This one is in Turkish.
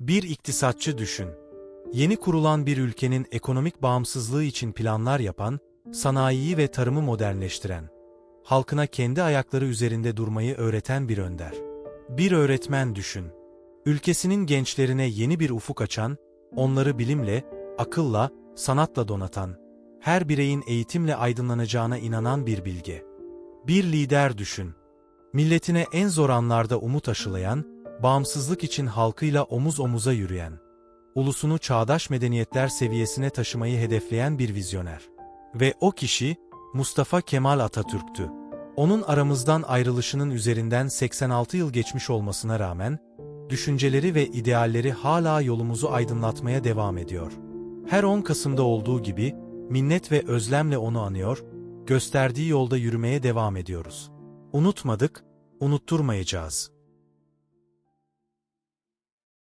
Bir iktisatçı düşün. Yeni kurulan bir ülkenin ekonomik bağımsızlığı için planlar yapan, sanayiyi ve tarımı modernleştiren, halkına kendi ayakları üzerinde durmayı öğreten bir önder. Bir öğretmen düşün. Ülkesinin gençlerine yeni bir ufuk açan, onları bilimle, akılla, sanatla donatan, her bireyin eğitimle aydınlanacağına inanan bir bilge. Bir lider düşün. Milletine en zor anlarda umut aşılayan, bağımsızlık için halkıyla omuz omuza yürüyen, ulusunu çağdaş medeniyetler seviyesine taşımayı hedefleyen bir vizyoner. Ve o kişi, Mustafa Kemal Atatürk'tü. Onun aramızdan ayrılışının üzerinden 86 yıl geçmiş olmasına rağmen, düşünceleri ve idealleri hala yolumuzu aydınlatmaya devam ediyor. Her 10 Kasım'da olduğu gibi, minnet ve özlemle onu anıyor, gösterdiği yolda yürümeye devam ediyoruz. Unutmadık, unutturmayacağız.